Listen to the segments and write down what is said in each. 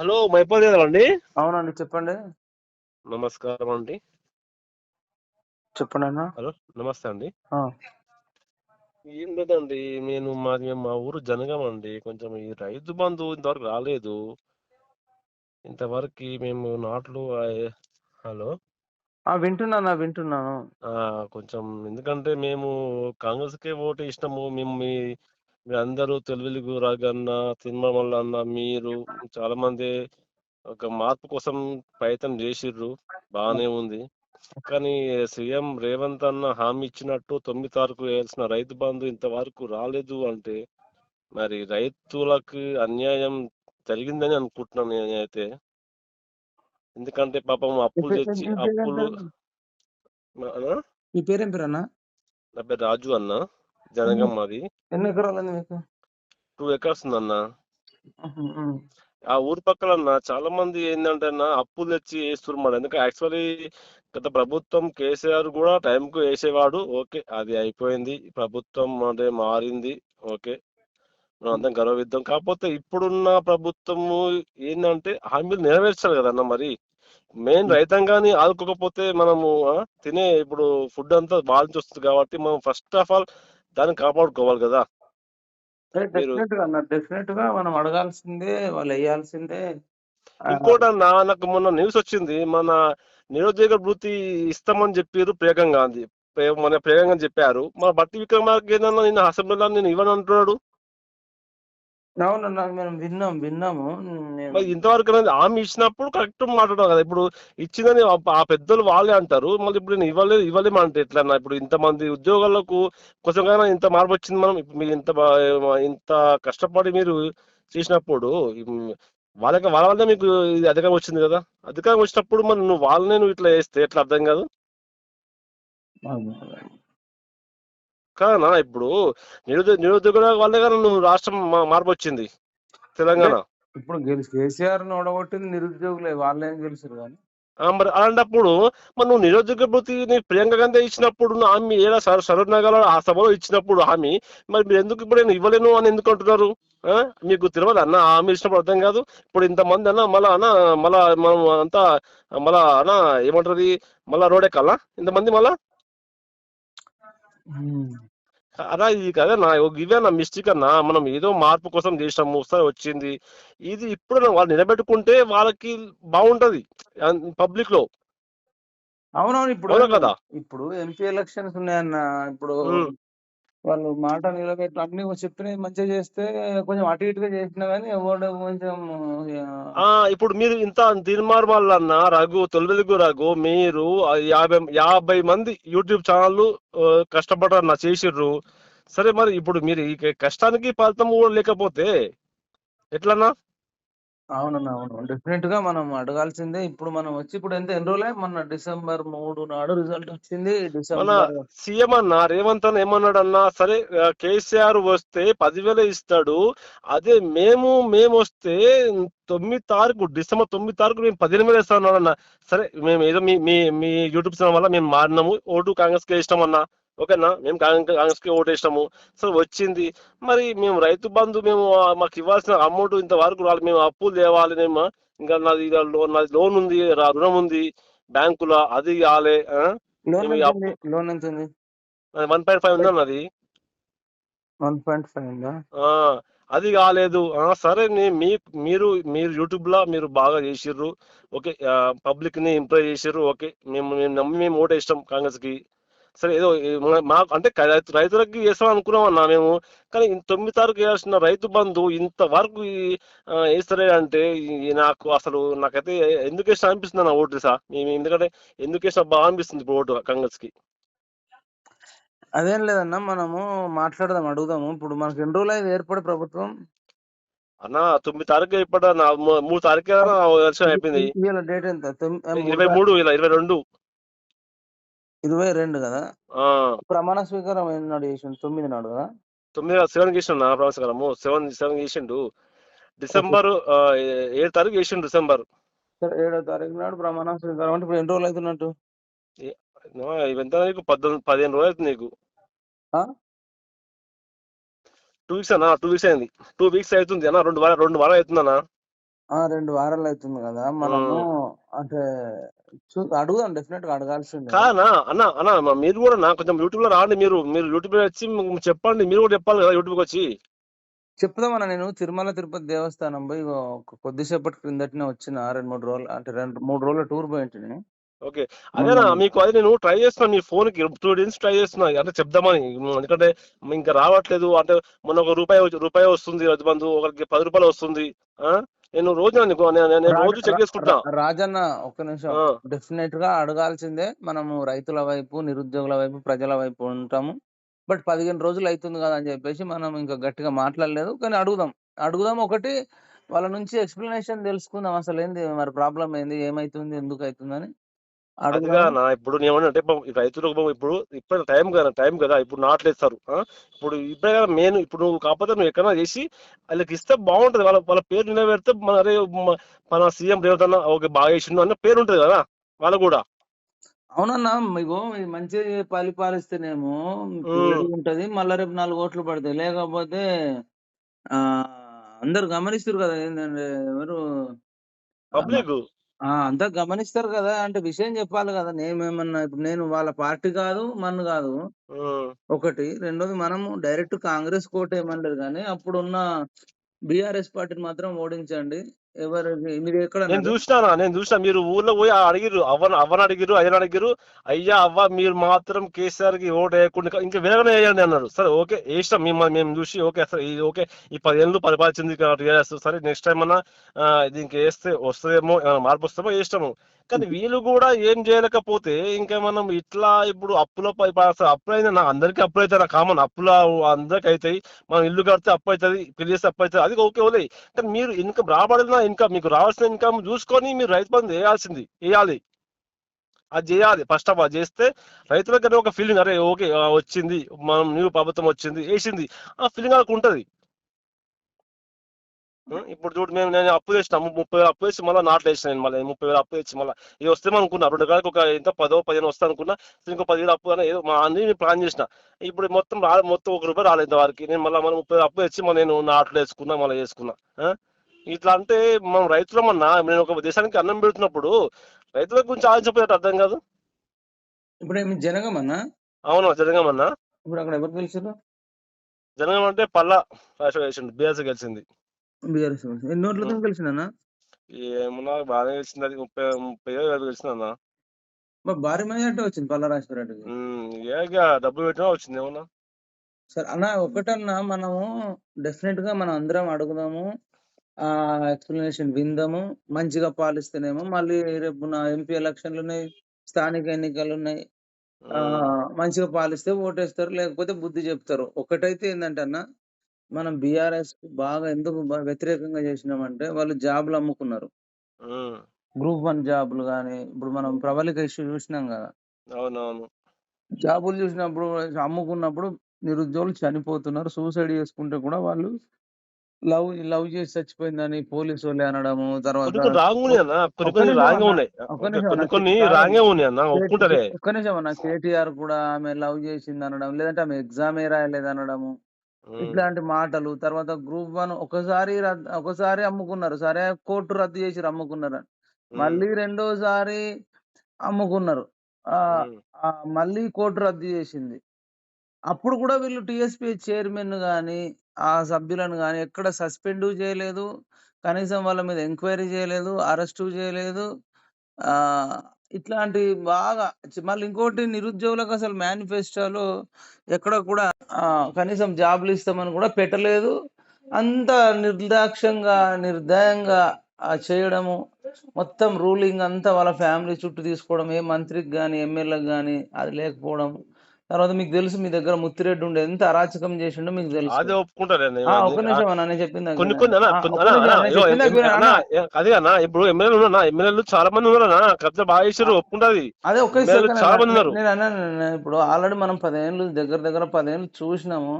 Hello Mypal Yadav అండి అవునండి చెప్పండి. నమస్కారం అండి. చెప్పండి అన్న. హలో నమస్తే అండి. ఆ, ఏం లేదండి నేను మాది మా ఊరు జనగాం అండి. కొంచెం ఈ రైతు బంధు ఇంతవరకు రాలేదు. ఇంతవరకు మేము నాట్లు ఆ- హలో? ఆ, వింటున్నాను వింటున్నాను. ఆ, కొంచెం ఎందుకంటే మేము కాంగ్రెస్కే ఓటు ఇష్టము. మేము మీ మీ అందరూ తెలుగులుగు రాగన్న తిరుమల అన్న మీరు చాలా మంది ఒక మార్పు కోసం ప్రయత్నం చేసిర్రు. బాగానే ఉంది. కానీ సీఎం రేవంత్ అన్న హామీ ఇచ్చినట్టు తొమ్మిది తారీఖు వేయాల్సిన రైతు బంధు ఇంతవరకు రాలేదు అంటే మరి రైతులకు అన్యాయం జరిగిందని అనుకుంటున్నాను నేనైతే. ఎందుకంటే పాపం అప్పులు తెచ్చి అప్పులు నా పేరు రాజు అన్న. జనగం మాది. ఎన్ని ఎకరాలు ఉంది మీకు? టూ ఎకర్స్ ఉందన్న. ఆ ఊరు పక్కల అన్న చాలా మంది ఏంటంటే అన్న అప్పులు తెచ్చి వేస్తున్నారు ఎందుకంటే యాక్చువల్లీ గత ప్రభుత్వం కేసీఆర్ కూడా టైంకు వేసేవాడు. ఓకే అది అయిపోయింది. ప్రభుత్వం అంటే మారింది. ఓకే. మనం అందరం గర్వవిద్దాం. కాకపోతే ఇప్పుడున్న ప్రభుత్వము ఏంటంటే హామీలు నెరవేర్చాలి కదన్న మరి. మెయిన్ రైతాంగాన్ని ఆదుకోకపోతే మనము తినే ఇప్పుడు ఫుడ్ అంతా బాగా నుంచి వస్తుంది కాబట్టి మనం ఫస్ట్ ఆఫ్ ఆల్ దాన్ని కాపాడుకోవాలి కదా. ఏ, మీరు డెఫినెట్గా అన్న డెఫినెట్గా మనం అడగాల్సిందే వాళ్ళు వేయాల్సిందే. ఆ, ఇంకోటి అన్న నాకు మొన్న న్యూస్ వచ్చింది. మన నిరుద్యోగ వృత్తి ఇస్తామని చెప్పారు ప్రియాంక గాంధీ. మన ప్రియాంక గాంధీ చెప్పారు. మన బట్టి విక్రమార్క ఏందన్నా నిన్న అసెంబ్లీలో నేను ఇవ్వను అంటున్నాడు విన్నాం విన్నాము. ఇంతవరకు హామీ ఇచ్చినప్పుడు కరెక్ట్ మాట్లాడాలి కదా. ఇప్పుడు ఇచ్చిందని ఆ- పెద్దలు వాళ్ళే అంటారు. మళ్ళీ ఇప్పుడు నేను ఇవ్వలేదు ఇవ్వలేము అంటే ఎట్లా? ఇప్పుడు ఇంతమంది ఉద్యోగాలకు కొంచెంగా ఇంత మార్పు వచ్చింది మనం. మీరు ఇంత ఇంత కష్టపడి మీరు చేసినప్పుడు వాళ్ళకి వాళ్ళ వల్లే మీకు ఇది అధికారం వచ్చింది కదా. అధికారం వచ్చినప్పుడు మరి నువ్వు వాళ్ళనే నువ్వు ఇట్లా చేస్తే ఎట్లా అర్థం కాదు. కాదన్నా ఇప్పుడు నిరుద్యోగ నిరుద్యోగుల వల్లే కదా నువ్వు రాష్ట్రం మార్పు వచ్చింది తెలంగాణ. ఇప్పుడు గెలిచి కేసీఆర్ ఓడగొట్టింది నిరుద్యోగులే వాళ్ళేం గెలిచారు కానీ. మరి అలాంటప్పుడు మరి నువ్వు నిరుద్యోగ భృతి నీ ప్రియాంక గాంధీ ఇచ్చినప్పుడు హామీ ఏడా సర సరూర్ నగర్ ఆ సభలో ఇచ్చినప్పుడు హామీ మరి మీరు ఎందుకు ఇప్పుడు నేను ఇవ్వలేను అని ఎందుకు అంటున్నారు? మీకు తెలియదు అన్న హామీ ఇచ్చినప్పుడు అర్థం కాదు. ఇప్పుడు ఇంతమంది అన్న మళ్ళా అన్న మళ్ళా మనం అంతా మళ్ళా అన్న ఏమంటారు మళ్ళా రోడ్ ఎక్కాలా ఇంతమంది మళ్ళా? అలా ఇది కదా నా ఇవే నా మిస్టేక్ అన్న మనం ఏదో మార్పు కోసం చేసినాము సరే వచ్చింది. ఇది ఇప్పుడు వాళ్ళు నిలబెట్టుకుంటే వాళ్ళకి బాగుంటది పబ్లిక్లో అవునవును ఇప్పుడు కదా? ఇప్పుడు ఎంపీ ఎలక్షన్స్ ఉన్నాయన్న ఇప్పుడు. వాళ్ళు మాట నిలబెట్టి అన్ని చెప్పినవి మంచిగా చేస్తే కొంచెం అటు ఇటుగా చేసినా కానీ ఎవరు కొంచెం ఆ ఇప్పుడు మీరు ఇంత దిన్మార్ వాళ్ళన్న రఘు తొలివెలుగు రఘు మీరు యాభై యాభై మంది యూట్యూబ్ ఛానళ్ళు కష్టపడారు నా చేసిర్రు. సరే మరి ఇప్పుడు మీరు ఈ కష్టానికి ఫలితం కూడా లేకపోతే ఎట్లన్నా? అవునన్నా అవును. డెఫినెట్గా మనం అడగాల్సిందే. ఇప్పుడు మనం వచ్చి ఇప్పుడు ఎంత ఎన్ని రోజులే? మొన్న డిసెంబర్ మూడు నాడు రిజల్ట్ వచ్చింది. మన డిసెంబర్ సీఎం అన్న రేవంత్ అన్న ఏమన్నాడు అన్న సరే కేసీఆర్ వస్తే పదివేలు ఇస్తాడు. అదే మేము మేము వస్తే తొమ్మిది తారీఖు డిసెంబర్ తొమ్మిది తారీఖు మేము పదిహేను వేలు ఇస్తాను అన్న సరే మేము ఏదో మీ మీ మీ యూట్యూబ్ ఛానల్ వల్ల మేము మారినాము. ఓటు కాంగ్రెస్కి ఇష్టం అన్న ఓకేనా? మేము కాంగ్రెస్కి ఓటు ఇష్టము సరే వచ్చింది. మరి మేము రైతు బంధు మేము మాకు ఇవ్వాల్సిన అమౌంట్ ఇంతవరకు రాలి. మేము అప్పులు తేవాలి మేము ఇంకా నాది ఇక లో- నాది లోన్ ఉంది రుణం ఉంది బ్యాంకులో అది కాలే? లోన్ ఎంత ఉంది? లోన్ ఉంది? వన్ పాయింట్ ఫైవ్ ఉందన్న అది వన్ పాయింట్ ఫైవ్ ఉందా? ఆ, అది కాలేదు. సరే మీ మీరు మీరు యూట్యూబ్లో మీరు బాగా చేసిర్రు. ఓకే పబ్లిక్ని ఇంప్రూవ్ చేసిర్రు. ఓకే మేము మేము నమ్మి మేము ఓటు ఇష్టం కాంగ్రెస్కి సరే ఏదో మాకు అంటే రైతులకి వేస్తాం అనుకున్నాం అన్న మేము. కానీ ఇంత తొమ్మిది తారీఖు వేయాల్సిన రైతు బంధు ఇంతవరకు ఈ, ఆ, వేస్తారే అంటే నాకు అసలు నాకైతే ఎందుకు వేసిన అనిపిస్తుంది అన్న ఓటు సార్ మేము ఎందుకంటే ఎందుకు వేసిన బాగా అనిపిస్తుంది ఇప్పుడు ఓటు కాంగ్రెస్కి అదేం లేదన్నా మనము మాట్లాడదాం అడుగుదాము. ఇప్పుడు మనకి ఎన్ని రోజులు అయింది ఏర్పడి ప్రభుత్వం? అన్న తొమ్మిది తారీఖు నా మూ- మూడు తారీఖు అయిపోయింది. డేట్ ఎంత? ఇరవై మూడు ఇలా ఇరవై రెండు. ఇరవై రెండు కదా? ఆ, ప్రమాణ స్వీకారం నాడు చేసిండు? తొమ్మిది నాడు కదా? తొమ్మిది సెవెన్ చేసిండు నా ప్రవేశకరము సెవెన్ సెవెన్ చేసిండు. డిసెంబర్ ఆ, ఏ- ఏడు తారీఖు చేసిండు డిసెంబర్. సరే ఏడో తారీఖు నాడు ప్రమాణ స్వీకారం అంటే ఇప్పుడు ఎన్ని రోజులు అవుతున్నట్టు ఎంత నీకు? పద్దెనిమిది పదిహేను రోజులు అవుతుంది నీకు. ఆ? టూ వీక్స్ అన్న? టూ వీక్స్ అయింది. టూ వీక్స్ అవుతుంది అన్న? రెండు వారాలు రెండు వారాలు అవుతుంది అన్న ఆ రెండు వారాలు అవుతుంది కదా? మనము. అంటే అడుగుదాం డెఫినెట్గా అడగాల్సిందే. కానా? అన్న అన్న మీరు కూడా నా కొంచెం యూట్యూబ్లో రాండి మీరు మీరు యూట్యూబ్లో వచ్చి చెప్పండి మీరు కూడా చెప్పాలి కదా యూట్యూబ్ వచ్చి చెప్దామన్నా నేను తిరుమల తిరుపతి దేవస్థానం పోయి కొద్దిసేపటి క్రిందటనే వచ్చిన రెండు మూడు రోజులు అంటే రెండు మూడు రోజుల టూర్ పోయింటిని. ఓకే. అదేనా మీకు అది నేను ట్రై చేస్తున్నా మీ ఫోన్కి టూ డేస్ ట్రై చేస్తున్నా అంటే చెప్దామని. ఎందుకంటే ఇంకా రావట్లేదు అంటే మొన్న ఒక రూపాయి రూపాయి వస్తుంది రద్దు బంధు ఒకరికి పది రూపాయలు వస్తుంది నేను రోజు నేను రాజ చెక్ చేసుకుంటా. రాజన్న ఒక్క నిమిషం. డెఫినెట్గా అడగాల్సిందే మనము రైతుల వైపు నిరుద్యోగుల వైపు ప్రజల వైపు ఉంటాము. బట్ పదిహేను రోజులు అవుతుంది కదా అని చెప్పేసి మనం ఇంకా గట్టిగా మాట్లాడలేదు. కానీ అడుగుదాం. అడుగుదాం ఒకటి వాళ్ళ నుంచి ఎక్స్ప్లెనేషన్ తెలుసుకుందాం. అసలు ఏంది మరి ప్రాబ్లం ఏంది? ఏమైతుంది? ఎందుకు అవుతుందని. అదిగా అడుగుదాం నా ఇప్పుడు ఈ రైతులకు పాపం ఇప్పుడు ఇప్పుడు టైం కదా టైం కదా ఇప్పుడు నాట్లేస్తారు? ఇప్పుడు ఇప్పుడే కదా మెయిన్ ఇప్పుడు నువ్వు కాకపోతే నువ్వు ఎక్కడైనా చేసి వాళ్ళకి ఇస్తే బాగుంటది వాళ్ళ వాళ్ళ పేరు నిలబెడితే మన అరే మన సీఎం రేవంత్ అన్న ఓకే బాగా చేసిండు అన్న పేరు ఉంటది కదా వాళ్ళకు కూడా. అవునన్నా మీకు మంచి పరిపాలిస్తేనేమో పేరు ఉమ్, ఉంటది మళ్ళా రేపు నాలుగు ఓట్లు పడతాయి లేకపోతే ఆ అందరు గమనిస్తారు కదా ఏంటంటే ఎవరు? పబ్లిక్. ఆ, అంతా గమనిస్తారు కదా. అంటే విషయం చెప్పాలి కదా. నేనేమన్నా ఇప్పుడు నేను వాళ్ళ పార్టీ కాదు మన కాదు. ఒకటి. రెండోది మనము డైరెక్ట్ కాంగ్రెస్ కోటేయమనలేదు కానీ అప్పుడున్న బీఆర్ఎస్ పార్టీని మాత్రం ఓడించండి. ఎవరు మీరు ఎక్కడ నేను చూసినా నేను చూసినా. మీరు ఊర్లో పోయి అడిగిరు అవ్వను అవ్వని అడిగిరు అయ్యని అడిగిరు అయ్యా అవ్వ మీరు మాత్రం కేసీఆర్కి ఓటు వేయకుండా ఇంకా వేరేగానే వేయండి అన్నారు. సరే ఓకే. వేసినాం మేము మేము చూసి ఓకే సరే ఇది ఓకే. ఈ పదేళ్ళు పరిపాలించింది టీఆర్ఎస్ సరే నెక్స్ట్ టైం అన్నా దీనికి వేస్తే వస్తుందేమో ఏమైనా మార్పు వస్తుందో వేసినాము కానీ వీళ్ళు కూడా ఏం చేయలేకపోతే ఇంకా మనం ఇట్లా ఇప్పుడు అప్పులో పై- అసలు అప్పులు అయినా నా అందరికీ అప్పులు అవుతాయి నా కామన్. అప్పులు అందరికి అవుతాయి మనం ఇల్లు కడితే అప్పు అవుతుంది పెళ్ళి చేస్తే అప్పు అవుతుంది అది ఓకే ఓలే కానీ మీరు ఇన్కమ్ రాబడిన ఇన్కమ్ మీకు రావాల్సిన ఇన్కమ్ చూసుకొని మీరు రైతు బంధు వేయాల్సింది వేయాలి అది చేయాలి. ఫస్ట్ ఆఫ్ ఆల్ చేస్తే రైతులకు ఒక ఫీలింగ్ అరే ఓకే వచ్చింది మనం న్యూ ప్రభుత్వం వచ్చింది వేసింది ఆ ఫీలింగ్ వాళ్ళకి ఉంటది. ఉం, ఇప్పుడు చూడు మేము నేను అప్పు చేసిన ముప్పై వేలు అప్పు చేసి మళ్ళీ నాట్లు వేసిన నేను మళ్ళీ ముప్పై వేలు అప్పు తెచ్చి మళ్ళీ. ఇది వస్తే అనుకున్నా రెండు కాడికి ఒక ఎంత పదో పదిహేను వస్తా అనుకున్నా ఇంకో పదివేలు అప్పు అని ఏదో మా అన్ని నేను ప్లాన్ చేసిన. ఇప్పుడు మొత్తం రా మొత్తం ఒక రూపాయి రాలేదు వారికి నేను మళ్ళీ మళ్ళీ ముప్పై వేలు అప్పు తెచ్చి మళ్ళీ నేను నాట్లు వేసుకున్నా మళ్ళీ వేసుకున్నా? ఇట్లా అంటే మనం రైతులమన్నా నేను ఒక దేశానికి అన్నం పెడుతున్నప్పుడు రైతుల గురించి ఆలోచించకపోతే అర్థం కాదు? ఇప్పుడు ఏమి జనగమన్నా? అవును జరగమన్నా ఇప్పుడు అక్కడ ఎవరు గెలిచారు జరగం అంటే పల్లా రాష్ట్ర వేసిండు బీఆర్సీ గెలిచింది. బీఆర్ఎస్ ఎన్ని ఓట్లతో గెలిచిందన్నా ఏమన్నా బాగానే గెలిచింది. అది ముప్పై ముప్పై గెలిచింది అన్న భారీ మెజార్టీ వచ్చింది పల్లరాజు రెడ్డికి ఉమ్, ఏ ఇక డబ్బులు పెట్టినా వచ్చింది ఏమన్నా? సరే అన్న ఒకటన్నా మనము డెఫినెట్గా మనం అందరం అడుగుదాము. ఆ ఎక్స్ప్లెనేషన్ విందాము. మంచిగా పాలిస్తేనేమో మళ్ళీ రేపు నా ఎంపీ ఎలక్షన్లు ఉన్నాయి స్థానిక ఎన్నికలు ఉన్నాయి. ఆ మంచిగా పాలిస్తే ఓటేస్తారు లేకపోతే బుద్ధి చెప్తారు. ఒకటైతే ఏంటంటే అన్న మనం బీఆర్ఎస్ బాగా ఎందుకు వ్యతిరేకంగా చేసినామంటే వాళ్ళు జాబులు అమ్ముకున్నారు. గ్రూప్ వన్ జాబులు కానీ ఇప్పుడు మనం ప్రబలిక ఇష్యూ చూసినాం కదా. అవునవును. జాబులు చూసినప్పుడు అమ్ముకున్నప్పుడు నిరుద్యోగులు చనిపోతున్నారు. సూసైడ్ చేసుకుంటే కూడా వాళ్ళు లవ్ లవ్ చేసి చచ్చిపోయిందని పోలీసు వాళ్ళు అనడము తర్వాత ఒక్క అన్న కేటీఆర్ కూడా ఆమె లవ్ చేసింది అనడం లేదంటే ఆమె ఎగ్జామ్ ఏ రాయలేదు అనడము ఇట్లాంటి మాటలు తర్వాత గ్రూప్ వన్ ఒకసారి ఒకసారి అమ్ముకున్నారు సరే కోర్టు రద్దు చేసి అమ్ముకున్నారు మళ్ళీ రెండోసారి అమ్ముకున్నారు. మళ్ళీ కోర్టు రద్దు చేసింది. అప్పుడు కూడా వీళ్ళు టీఎస్పీ చైర్మన్ గాని ఆ సభ్యులను గాని ఎక్కడ సస్పెండ్ చేయలేదు. కనీసం వాళ్ళ మీద ఎంక్వైరీ చేయలేదు అరెస్టు చేయలేదు. ఇట్లాంటి బాగా చి- మళ్ళీ ఇంకోటి నిరుద్యోగులకు అసలు మేనిఫెస్టోలో ఎక్కడ కూడా కనీసం జాబ్లు ఇస్తామని కూడా పెట్టలేదు. అంత నిర్దాక్షంగా నిర్దయంగా చేయడము మొత్తం రూలింగ్ అంతా వాళ్ళ ఫ్యామిలీ చుట్టూ తీసుకోవడం ఏ మంత్రికి కానీ ఎమ్మెల్యేకి కానీ అది లేకపోవడం తర్వాత మీకు తెలుసు మీ దగ్గర ముత్తిరెడ్డి ఉండే ఎంత అరాచకం చేసిండో మీకు తెలుసు. అదే ఒక్క నిమిషం అన్న నేను చెప్పింది కొన్ని కొన్ని అన్న అన్న అన్న అన్న అదే అన్న ఇప్పుడు ఎమ్మెల్యేలు ఉన్నా ఎమ్మెల్యేలు చాలా మంది ఉన్నారు అన్న కబ్జా బాగా చేసారు ఒప్పుకుంటది. అదే సెకండ్ చాలా అన్న. మంది ఉన్నారు. నేను అన్నాను నేను ఇప్పుడు ఆల్రెడీ మనం పదేళ్ళు దగ్గర దగ్గర పదేళ్ళు చూసినాము.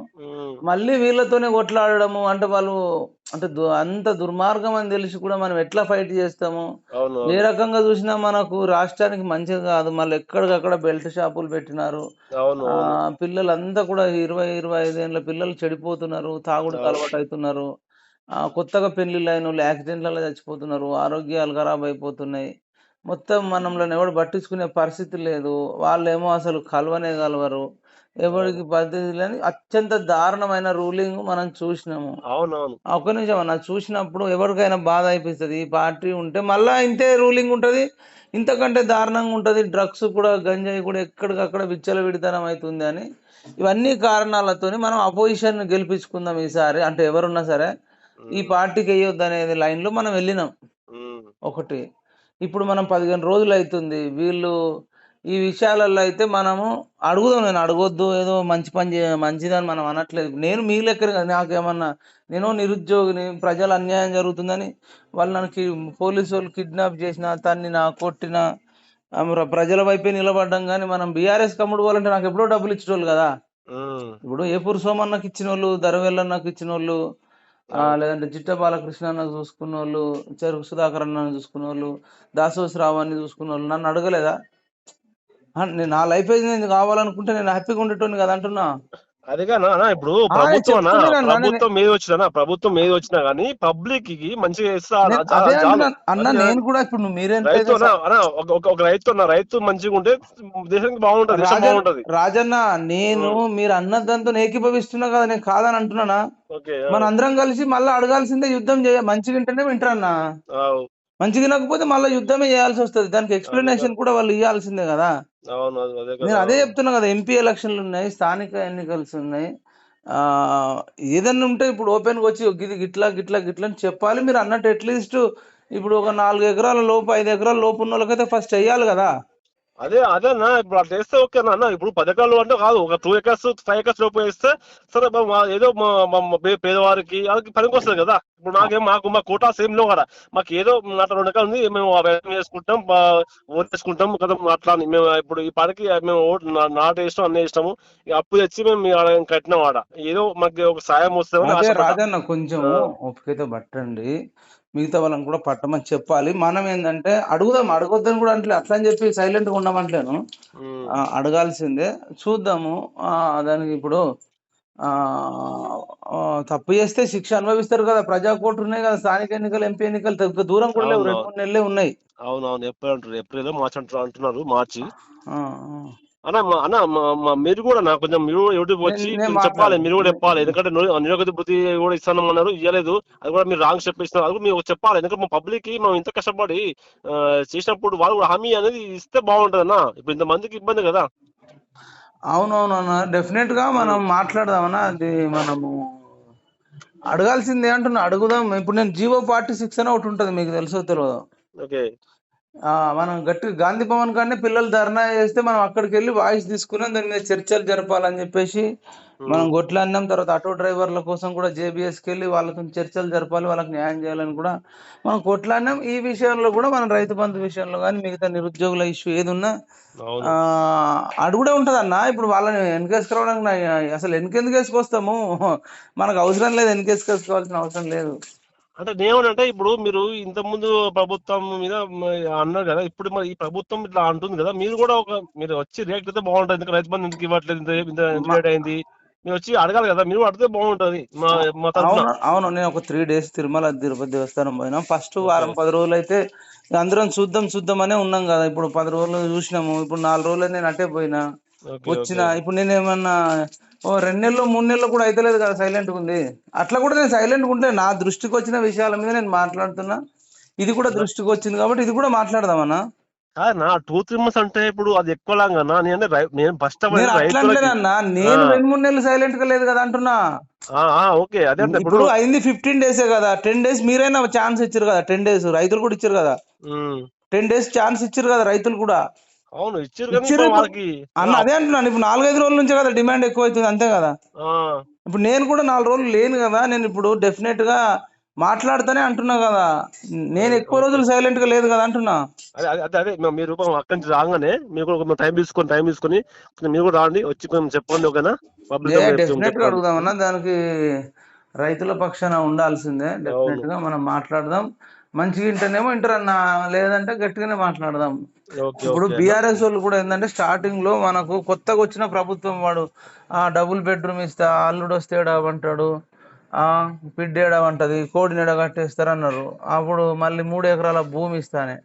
మళ్ళీ వీళ్ళతోనే కొట్లాడడము అంటే వాళ్ళు అంటే దు- అంత దుర్మార్గం అని తెలిసి కూడా మనం ఎట్లా ఫైట్ చేస్తాము? ఏ రకంగా చూసినా మనకు రాష్ట్రానికి మంచిది కాదు. మళ్ళీ ఎక్కడికక్కడ బెల్ట్ షాపులు పెట్టినారు. పిల్లలంతా కూడా ఇరవై ఇరవై ఐదేళ్ళ పిల్లలు చెడిపోతున్నారు అవును. అలవాటు అవుతున్నారు ఆ, కొత్తగా పెళ్ళిళ్ళు అయిన వాళ్ళు యాక్సిడెంట్లలో చచ్చిపోతున్నారు. ఆరోగ్యాలు ఖరాబ్ అయిపోతున్నాయి. మొత్తం మనంలో ఎవడు పట్టించుకునే పరిస్థితి లేదు. వాళ్ళేమో అసలు కలవనే కలవరు. ఎవరికి పద్ధతి లేని అత్యంత దారుణమైన రూలింగ్ మనం చూసినాము. అవునవును. ఆ, ఒక్క నిమిషం అన్న చూసినప్పుడు ఎవరికైనా బాధ అయిపోతుంది ఈ పార్టీ ఉంటే మళ్ళా ఇంతే రూలింగ్ ఉంటుంది? ఇంతకంటే దారుణంగా ఉంటుంది? డ్రగ్స్ కూడా గంజాయి కూడా ఎక్కడికక్కడ విచ్చల విడితనం అవుతుంది అని. ఇవన్నీ కారణాలతోని మనం అపోజిషన్ గెలిపించుకుందాం ఈసారి. అంటే ఎవరున్నా సరే ఈ పార్టీకి వేయొద్దు అనేది లైన్లో మనం వెళ్ళినాం. ఒకటి. ఇప్పుడు మనం పదిహేను రోజులు అవుతుంది. వీళ్ళు ఈ విషయాలలో అయితే మనము అడుగుదాం నేను అడగొద్దు ఏదో మంచి పని చే మంచిదని మనం అనట్లేదు. నేను మీ లెక్కనే కదా నాకేమన్నా నేను నిరుద్యోగిని ప్రజలు అన్యాయం జరుగుతుందని వాళ్ళు నన్ను పోలీసు వాళ్ళు కిడ్నాప్ చేసిన తన్నిన కొట్టిన ఆ, మరి ప్రజల వైపే నిలబడ్డం కానీ మనం బీఆర్ఎస్ కమ్ముడు పోవాలంటే నాకు ఎప్పుడో డబ్బులు ఇచ్చేటోళ్ళు కదా. ఇప్పుడు ఏపూరు సోమన్నకి ఇచ్చిన వాళ్ళు దరవెల్లన్నకి ఇచ్చిన వాళ్ళు లేదంటే జిట్ట బాలకృష్ణ అన్న చూసుకున్న వాళ్ళు చెరుకు సుధాకర్ అన్న చూసుకున్న వాళ్ళు దాసోశ్రావు అని చూసుకున్న వాళ్ళు నన్ను అడగలేదా? నా లైఫ్ నేను కావాలనుకుంటే నేను హ్యాపీగా ఉండేటోని కదా అంటున్నా. అదేగా నా నా ఇప్పుడు ప్రభుత్వం అన్నా, అన్నా, ప్రభుత్వం ఏది వచ్చినా ప్రభుత్వం ఏది వచ్చినా గానీ పబ్లిక్కి మంచిగా ఇస్తా అదే అన్న అది నేను కూడా ఇప్పుడు రైతు అన్నా, అన్నా, ఒక రైతు అన్న రైతు మంచిగా ఉంటే దేశానికి బాగుంటది బాగుంటది. రాజన్న నేను మీరు అన్నదంతా ఏకీభవిస్తున్నా కదా నేను కాదని అంటున్నానా? మన అందరం కలిసి మళ్ళీ అడగాల్సిందే యుద్ధం చేయ మంచిగా వింటేనే వింటారన్నా. ఆవ్, మంచిగా వినకపోతే మళ్ళీ యుద్ధమే చేయాల్సి వస్తుంది. దానికి ఎక్స్ప్లెనేషన్ కూడా వాళ్ళు ఇవ్వాల్సిందే కదా. నేను అదే చెప్తున్నా కదా ఎంపీ ఎలక్షన్లు ఉన్నాయి స్థానిక ఎన్నికలు ఉన్నాయి. ఆ ఏదన్నా ఉంటే ఇప్పుడు ఓపెన్గా వచ్చి గిది గిట్లా గిట్లా గిట్లా అని చెప్పాలి. మీరు అన్నట్టు అట్లీస్ట్ ఇప్పుడు ఒక నాలుగు ఎకరాల లోపు ఐదు ఎకరాల లోపు ఉన్న వాళ్ళకైతే ఫస్ట్ చెయ్యాలి కదా. అదే అదే అన్న ఇప్పుడు అట్లా వేస్తే ఓకే అన్న ఇప్పుడు పథకాలు అంటే కాదు ఒక టూ ఎకర్స్ ఫైవ్ ఎకర్స్ లోపు వేస్తే సరే ఏదో పేదవారికి వాళ్ళకి పనికి వస్తుంది కదా. ఇప్పుడు నాకేం మాకు మా కోటాస్ ఏం లేవు కదా. మాకు ఏదో అట్లా రెండు ఎకరాలు ఉంది మేము ఆ వ్యవసాయం చేసుకుంటాం ఓటు వేసుకుంటాం కదా అట్లా మేము ఇప్పుడు ఈ పాటకి మేము ఓటు నాటు వేసినాం అన్నీ వేసినాము ఇక అప్పు తెచ్చి మేము కట్టినాం ఆడ. ఏదో మాకు ఒక సాయం రాజన్న కొంచెం. ఓపికతో పట్టండి. మిగతా వాళ్ళని కూడా పట్టమని చెప్పాలి. మనం ఏంటంటే అడుగుదాం అడగొద్దని కూడా అంటే అట్లా. అని చెప్పి సైలెంట్గా ఉండమంటలేను. అడగాల్సిందే. చూద్దాము. ఆ, దానికి ఇప్పుడు తప్పు చేస్తే శిక్ష అనుభవిస్తారు కదా. ప్రజా కోర్టు ఉన్నాయి కదా. స్థానిక ఎన్నికలు ఎంపీ ఎన్నికలు తగ్గ దూరం కూడా లేవు. రెండు మూడు నెలలే ఉన్నాయి. అవునవును. ఏప్రిల్ అంటారు. ఏప్రిల్ మార్చి అంటారు అంటున్నారు. మార్చి. అన్న మీరు కూడా నా కొంచెం మీరు యూట్యూబ్ వచ్చి చెప్పాలి. మీరు కూడా చెప్పాలి. ఎందుకంటే నిరో- నిరోగతి బుద్ధి కూడా ఇస్తాను అన్నారు ఇవ్వలేదు అది కూడా మీరు రాంగ్ స్టెప్ ఇస్తున్నారు. అది కూడా మీరు చెప్పాలి. ఎందుకంటే మా పబ్లిక్కి మనం ఇంత కష్టపడి చేసినప్పుడు వాళ్ళు కూడా హామీ అనేది ఇస్తే బాగుంటది అన్న ఇప్పుడు ఇంత మందికి ఇబ్బంది కదా. అవునవును అన్న డెఫినెట్గా మనం మాట్లాడదామన్నా. అది మనము అడగాల్సిందే అంటున్నా. అడుగుదాం. ఇప్పుడు నేను జీవో ఫార్టీ సిక్స్ అని ఒకటి ఉంటుంది మీకు తెలుసో తెలియదు. ఓకే. మనం గట్టి గాంధీ భవన్ కానీ పిల్లలు ధర్నా చేస్తే మనం అక్కడికి వెళ్ళి వాయిస్ తీసుకున్నాం దాని మీద చర్చలు జరపాలని చెప్పేసి మనం గొట్లాడినాం. తర్వాత ఆటో డ్రైవర్ల కోసం కూడా జేబీఎస్కి వెళ్ళి వాళ్ళతో చర్చలు జరపాలి వాళ్ళకి న్యాయం చేయాలని కూడా మనం కొట్లాడినాం. ఈ విషయంలో కూడా మనం రైతు బంధు విషయంలో కానీ మిగతా నిరుద్యోగుల ఇష్యూ ఏది ఉన్నా అడుగుడే ఉంటది అన్న ఇప్పుడు వాళ్ళని వెనకేసుకురావడానికి అసలు వెనకెందుకు వేసుకొస్తాము? మనకు అవసరం లేదు వెనకేసుకొచ్చుకోవాల్సిన అవసరం లేదు. అంటే నేనేమంటే ఇప్పుడు మీరు ఇంత ముందు ప్రభుత్వం మీద అన్నారు కదా ఇప్పుడు మరి ఈ ప్రభుత్వం ఇట్లా అంటుంది కదా మీరు కూడా ఒక మీరు వచ్చి రియాక్ట్ అయితే బాగుంటుంది ఎందుకంటే రైతు బంధు ఎందుకు ఇవ్వట్లేదు ఇంత ఇంత లేట్ అయింది? మీరు వచ్చి అడగాలి కదా మీరు అడిగితే బాగుంటది మా మా తరఫున. అవును నేను ఒక త్రీ డేస్ తిరుమల తిరుపతి దేవస్థానం పోయినా. ఫస్ట్ వారం పది రోజులు అయితే అందరం చూద్దాం చూద్దాం అనే ఉన్నాం కదా ఇప్పుడు పది రోజులు చూసినాము ఇప్పుడు నాలుగు రోజులు నేను అటే పోయినా. వచ్చిన ఇప్పుడు నేను ఏమన్నా ఓ రెండు నెలలు మూడు నెలలు కూడా అయితలేదు కదా సైలెంట్ ఉంది. అట్లా కూడా నేను సైలెంట్ ఉంటే నా దృష్టికి వచ్చిన విషయాల మీద నేను మాట్లాడుతున్నా. ఇది కూడా దృష్టికి వచ్చింది కాబట్టి ఇది కూడా మాట్లాడదామన్నా నా టూ త్రీ మంత్స్ అంటే ఇప్పుడు అది ఎక్కువ లాగా నేను రై- నేను ఫస్ట్ నేను అట్లా అనలేదన్నా నేను రెండు మూడు నెలలు సైలెంట్గా లేదు కదా అంటున్నా. ఓకే అదే ఇప్పుడు అయింది ఫిఫ్టీన్ డేసే కదా. టెన్ డేస్ మీరైనా ఛాన్స్ ఇచ్చారు కదా. టెన్ డేస్ రైతులు కూడా ఇచ్చారు కదా. టెన్ డేస్ ఛాన్స్ ఇచ్చారు కదా రైతులు కూడా. అవును ఇచ్చారు. వాళ్ళకి అన్న అదే అంటున్నాను ఇప్పుడు నాలుగైదు రోజుల నుంచే కదా డిమాండ్ ఎక్కువ అవుతుంది అంతే కదా? ఇప్పుడు నేను కూడా నాలుగు రోజులు లేను కదా నేను ఇప్పుడు డెఫినెట్గా మాట్లాడుతూనే అంటున్నా కదా. నేను ఎక్కువ రోజులు సైలెంట్గా లేదు కదా అంటున్నా. అదే అదే మీరు అక్కడి నుంచి రాగానే మీరు కూడా టైం తీసుకొని టైం తీసుకొని మీరు కూడా రాండి వచ్చి కొంచెం చెప్పండి ఓకేనా? డెఫినెట్గా అడుగుదామన్నా దానికి రైతుల పక్షాన ఉండాల్సిందే. డెఫినెట్గా మనం మాట్లాడదాం. మంచిగా వింటేనేమో వింటారన్న లేదంటే గట్టిగానే మాట్లాడదాం. ఇప్పుడు బీఆర్ఎస్ వాళ్ళు కూడా ఏంటంటే స్టార్టింగ్లో మనకు కొత్తగా వచ్చిన ప్రభుత్వం వాడు ఆ డబుల్ బెడ్రూమ్ ఇస్తా అల్లుడు వస్తేడా అంటాడు ఆ పిడ్డేడ అంటది కోడి నీడ కట్టేస్తారు అన్నారు. అప్పుడు మళ్ళీ మూడు ఎకరాల భూమి ఇస్తానే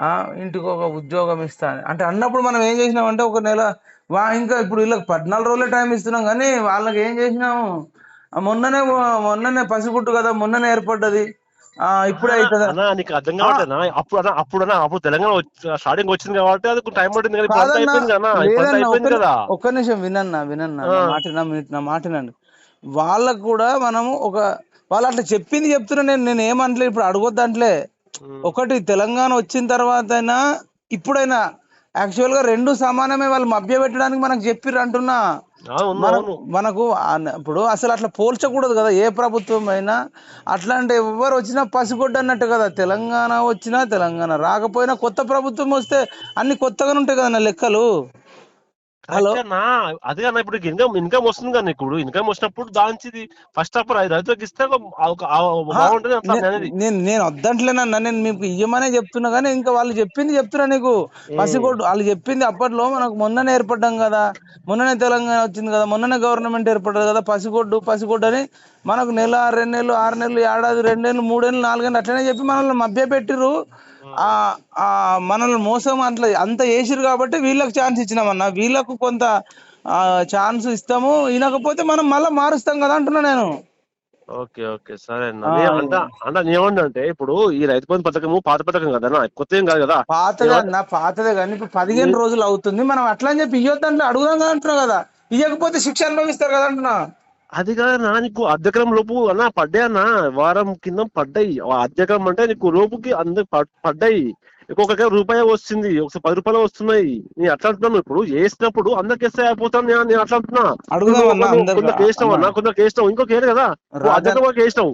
ఆ ఇంటికి ఒక ఉద్యోగం ఇస్తానే. అంటే అన్నప్పుడు మనం ఏం చేసినామంటే ఒక నెల వా ఇంకా ఇప్పుడు వీళ్ళకి పద్నాలుగు రోజులే టైం ఇస్తున్నాం కానీ వాళ్ళకి ఏం చేసినాము? మొన్ననే మొన్ననే పసిగుట్టు కదా మొన్ననే ఏర్పడ్డది. ఇప్పుడే నీకు అర్థం అప్పుడు అన్నా అప్పుడు అన్నా అప్పుడు తెలంగాణ స్టార్టింగ్ వచ్చింది కాబట్టి అది టైం పట్టింది అయిపోయింది కదా అయిపోయింది ఒక్క కదా. ఒక్క నిమిషం వినన్నా వినన్నా. మాట నా మాట వాళ్ళకు కూడా మనము ఒక వాళ్ళు అట్లా చెప్పింది చెప్తున్నా నేను నేను ఏమంటలే ఇప్పుడు అడగొద్దంటలే. ఉమ్. ఒకటి తెలంగాణ వచ్చిన తర్వాత అయినా ఇప్పుడైనా యాక్చువల్గా రెండు సమానమే వాళ్ళు మభ్య పెట్టడానికి మనకు చెప్పిర్రు అంటున్నా. మనకు ఇప్పుడు అసలు అట్లా పోల్చకూడదు కదా ఏ ప్రభుత్వం అయినా అట్లాంటి ఎవరు వచ్చినా పసిగొడ్డు అన్నట్టు కదా తెలంగాణ వచ్చినా తెలంగాణ రాకపోయినా కొత్త ప్రభుత్వం వస్తే అన్ని కొత్తగానే ఉంటాయి కదా నా లెక్కలు. హలో? అన్నా అదే అన్న ఇప్పుడు ఇన్కమ్ ఇన్కమ్ వస్తుంది కదా ఇప్పుడు. ఇన్కమ్ వచ్చినప్పుడు దానికి ఫస్ట్ ఆఫ్ ఆల్ రైతులకు ఇస్తే ఒక- బాగుంటుంది నే- నేను నేను వద్దంటలేనన్నా నేను మీకు ఇయ్యమనే చెప్తున్నా కానీ ఇంకా వాళ్ళు చెప్పింది చెప్తున్నా నీకు. పసిగొడ్డు వాళ్ళు చెప్పింది అప్పట్లో మనకు మొన్ననే ఏర్పడ్డాం కదా. మొన్ననే తెలంగాణ వచ్చింది కదా. మొన్ననే గవర్నమెంట్ ఏర్పడ్డది కదా. పసిగొడ్డు పసిగొడ్డు అని మనకు నెల రెండు నెలలు ఆరు నెలలు ఏడాది రెండు నెలలు మూడేళ్ళు నాలుగేళ్ళు అట్లనే చెప్పి మనల్ని మభ్య పెట్టిర్రు ఆ ఆ మనల్ని మోసం అట్లా అంత చేసిరు కాబట్టి వీళ్ళకి ఛాన్స్ ఇచ్చినామన్నా. వీళ్ళకు కొంత ఛాన్స్ ఇస్తాము. వినకపోతే మనం మళ్ళీ మారుస్తాం కదా అంటున్నా నేను. Okay okay. సరే అంట అంటే ఇప్పుడు ఈ రైతు బంధు పథకము పాత పథకం కదా కొత్త ఏం కాదు కదా? పాతదే అన్న పాతదే కానీ ఇప్పుడు పదిహేను రోజులు అవుతుంది. మనం అట్లా అని చెప్పి ఇయ్యొద్దంటే అడుగుదాం కదా అంటున్నా కదా. ఇవ్వకపోతే శిక్ష అనుభవిస్తారు కదా అంటున్నా. అది కాదన్నా నీకు అర్ధకరం లోపు అన్న పడ్డాయి అన్న వారం కింద పడ్డాయి. అర్ధకరం అంటే నీకు లోపుకి అందరు పడ్డాయి. ఒక్కొక్క రూపాయి వస్తుంది ఒకసారి పది రూపాయలు వస్తున్నాయి. నేను అట్లా అంటున్నాను ఇప్పుడు. వేసినప్పుడు అందరికి వేస్తే అయిపోతాను నేను అట్లా అంటున్నా. కొందరికి వేసినావు అన్న కొందరికి వేసినావు ఇంకొక ఏరు కదా. అర్ధకరం వేసినావు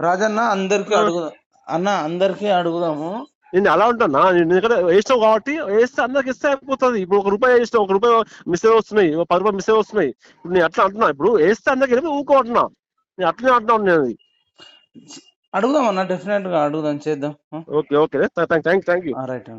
రాజన్న అందరికి అడుగుదాం అన్న అందరికి అడుగుదాము. నేను అలా ఉంటున్నా నేను ఇక్కడ వేసినావు కాబట్టి వేస్తే అందరికి ఇస్తే అయిపోతుంది. ఇప్పుడు ఒక రూపాయి వేసినావు ఒక రూపాయి మిస్ వస్తున్నాయి ఒక పది రూపాయలు మిస్ వస్తున్నాయి. ఇప్పుడు నేను అట్లా అంటున్నా. ఇప్పుడు వేస్తే అందరికి వెళ్ళి ఊకో అంటున్నా. నేను అట్లనే అంటున్నాను నేను. అది. అడుగుదాం అన్న డెఫినెట్గా అడుగుదాం చేద్దాం. Okay okay. Thank thank you. Right